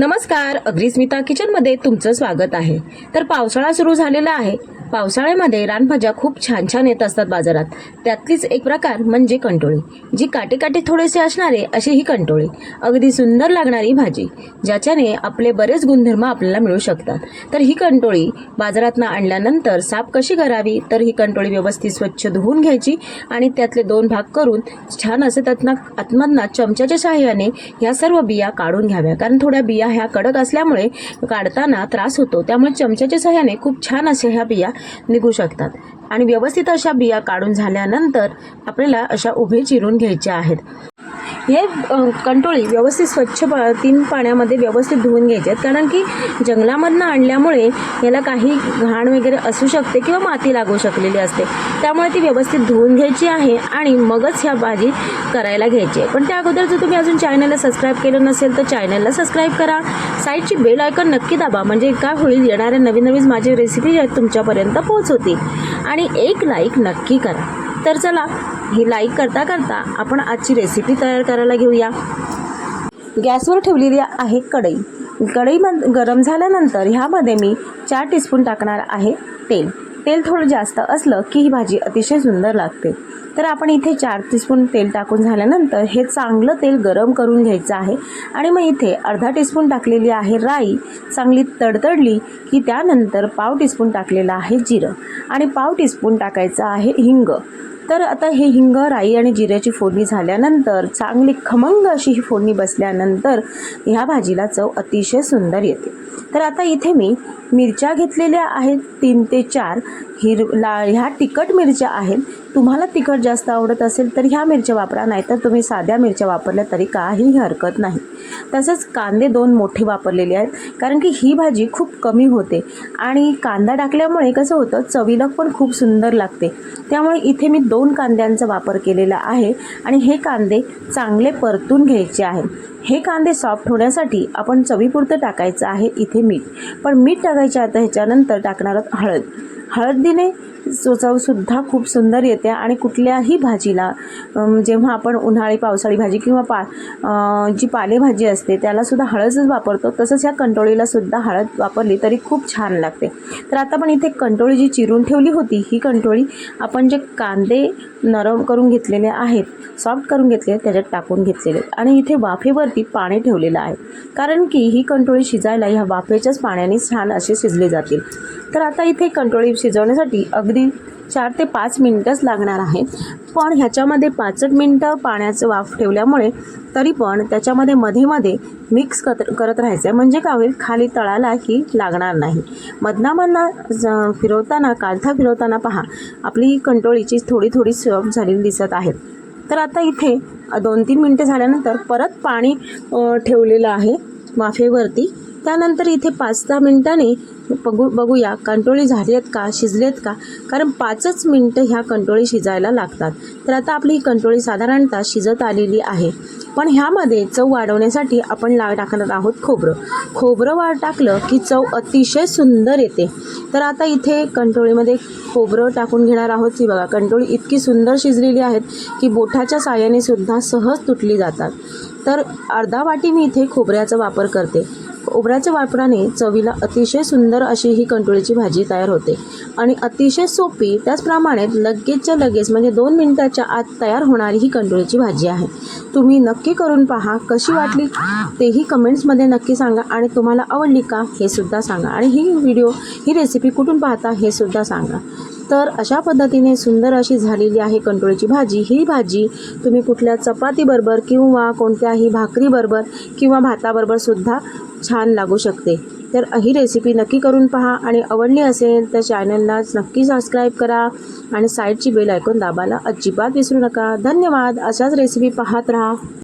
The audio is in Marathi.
नमस्कार अग्रिस्मिता किचनमध्ये तुमचं स्वागत आहे. तर पावसाळा सुरू झालेला आहे. पावसाळ्यामध्ये रानभाज्या खूप छान छान येत असतात बाजारात. त्यातलीच एक प्रकार म्हणजे कंटोळी जी काटे काटे थोडेसे असणारे अशी ही कंटोळी अगदी सुंदर लागणारी भाजी ज्याच्याने आपले बरेच गुणधर्म आपल्याला मिळू शकतात. तर ही कंटोळी बाजारातनं आणल्यानंतर साफ कशी करावी? तर ही कंटोळी व्यवस्थित स्वच्छ धुवून घ्यायची आणि त्यातले दोन भाग करून छान असे त्यातनं आतमधनं चमच्याच्या सहाय्याने ह्या सर्व बिया काढून घ्याव्या. कारण थोड्या बिया ह्या कडक असल्यामुळे काढताना त्रास होतो. त्यामुळे चमच्याच्या सहाय्याने खूप छान असे ह्या बिया निघू शकतात. आणि व्यवस्थित अशा बिया काढून झाल्यानंतर आपल्याला अशा उभे चिरून घ्यायच्या आहेत. हे अ, कंटोळी व्यवस्थित स्वच्छ पा तीन पाण्यामध्ये व्यवस्थित धुवून घ्यायचे आहेत. कारण की जंगलामधनं आणल्यामुळे याला काही घाण वगैरे असू शकते किंवा माती लागू शकलेली असते. त्यामुळे ती व्यवस्थित धुवून घ्यायची आहे आणि मगच ह्या भाजी करायला घ्यायची आहे. पण त्या अगोदर जर तुम्ही अजून चॅनलला सबस्क्राईब केलं नसेल तर चॅनलला सबस्क्राईब करा. साईडची बेल आयकॉन नक्की दाबा. म्हणजे काय होईल येणाऱ्या नवीन नवीन माझी रेसिपी आहेत तुमच्यापर्यंत पोहोचवतील. आणि एक लाईक नक्की करा. तर चला ही लाईक करता करता आपण आजची रेसिपी तयार करायला घेऊया. गॅसवर ठेवलेली आहे कढई. कढई गरम झाल्यानंतर ह्यामध्ये मी चार टीस्पून टाकणार आहे तेल. तेल थोडं जास्त असलं की ही भाजी अतिशय सुंदर लागते. तर आपण इथे चार टीस्पून तेल टाकून झाल्यानंतर हे चांगलं तेल गरम करून घ्यायचं आहे. आणि मग इथे अर्धा टीस्पून टाकलेली आहे राई. चांगली तडतडली की त्यानंतर पाव टीस्पून टाकलेलं आहे जिरं. आणि पाव टीस्पून टाकायचं आहे हिंग. तर आता हे हिंग राई आणि जिऱ्याची फोडणी झाल्यानंतर चांगली खमंग अशी ही फोडणी बसल्यानंतर ह्या भाजीला चव अतिशय सुंदर येते. तर आता इथे मी मिरच्या घेतलेल्या आहेत तीन ते चार. हिर ला ह्या तिखट मिरच्या आहेत तुम्हाला तिखट जास्त आवडत असेल तर ह्या मिरच्या वापरा नाहीतर तुम्ही साध्या मिरच्या वापरल्या तरी काहीही हरकत नाही. तसंच कांदे दोन मोठे वापरलेले आहेत कारण की ही भाजी खूप कमी होते आणि कांदा टाकल्यामुळे कसं होतं चवीला पण खूप सुंदर लागते. त्यामुळे इथे मी दोन कांद्यांचा वापर केलेला आहे आणि हे कांदे चांगले परतून घ्यायचे आहेत. हे कांदे सॉफ्ट होण्यासाठी आपण चवीपुरतं टाकायचं आहे इथे मीठ. पण मीठ टाकायच्या आता ह्याच्यानंतर टाकणार आहोत हळद. हळदीने चव चवसुद्धा खूप सुंदर येते आणि कुठल्याही भाजीला जेव्हा आपण उन्हाळी पावसाळी भाजी किंवा पा जी पालेभाजी असते त्यालासुद्धा हळदच वापरतो. तसंच ह्या कंटोळीलासुद्धा हळद वापरली तरी खूप छान लागते. तर आता पण इथे कंटोळी जी चिरून ठेवली होती ही कंटोळी आपण जे कांदे नरम करून घेतलेले आहेत सॉफ्ट करून घेतले त्याच्यात टाकून घेतलेले आहेत. आणि इथे वाफेवरती पाणी ठेवलेलं आहे. कारण की ही कंटोळी शिजायला ह्या वाफेच्याच पाण्याने छान असे शिजले जातील. तर आता इथे कंटोळी शिजवण्यासाठी अगदी चार ते पाच मिनटंच लागणार आहेत. पण ह्याच्यामध्ये पाचट मिनटं पाण्याचं वाफ ठेवल्यामुळे तरी पण त्याच्यामध्ये मध्ये मध्ये मिक्स करत करत राहायचं आहे म्हणजे काय होईल? खाली तळालाही लागणार नाही. मधनामधना ज- फिरवताना कालथा फिरवताना पहा आपली कंटोळीची थोडी थोडी सॉफ्ट झालेली दिसत आहेत. तर आता इथे दोन तीन मिनटं झाल्यानंतर परत पाणी ठेवलेलं आहे वाफेवरती. त्यानंतर इथे पाच दहा मिनटांनी बघू बघूया कंटोळी झाली आहेत का शिजले आहेत का? कारण पाचच मिनटं ह्या कंटोळी शिजायला लागतात. तर आता आपली ही कंटोळी साधारणतः शिजत आलेली आहे. पण ह्यामध्ये चव वाढवण्यासाठी आपण ला टाकणार आहोत खोबरं. खोबरं वाढ टाकलं की चव अतिशय सुंदर येते. तर आता इथे कंटोळीमध्ये खोबरं टाकून घेणार आहोत. की बघा कंटोळी इतकी सुंदर शिजलेली आहेत की बोठाच्या साह्याने सुद्धा सहज तुटली जातात. तर अर्धा वाटी मी इथे खोबऱ्याचा वापर करते. खोबऱ्याच्या वापराने चवीला अतिशय सुंदर अशी ही कंटोळीची भाजी तयार होते. आणि अतिशय सोपी त्याचप्रमाणे लगेचच्या लगेच म्हणजे दोन मिनिटाच्या आत तयार होणारी ही कंटोळीची भाजी आहे. तुम्ही नक्की करून पहा कशी वाटली? तेही कमेंट्समध्ये नक्की सांगा आणि तुम्हाला आवडली का हे सुद्धा सांगा. आणि ही व्हिडिओ ही रेसिपी कुठून पाहता हे सुद्धा सांगा. तर अशा पद्धतीने सुंदर अशी झालेली आहे कंटोळीची भाजी. ही भाजी तुम्ही कुठल्या चपातीबरोबर किंवा कोणत्याही भाकरीबरोबर किंवा भाताबरोबर सुद्धा छान लागू शकते. तर ही रेसिपी नक्की करून पहा आणि आवडली असेल तर चॅनलला नक्की सबस्क्राईब करा आणि साईडची बेल ऐकून दाबायला अजिबात विसरू नका. धन्यवाद. अशाच रेसिपी पाहत राहा.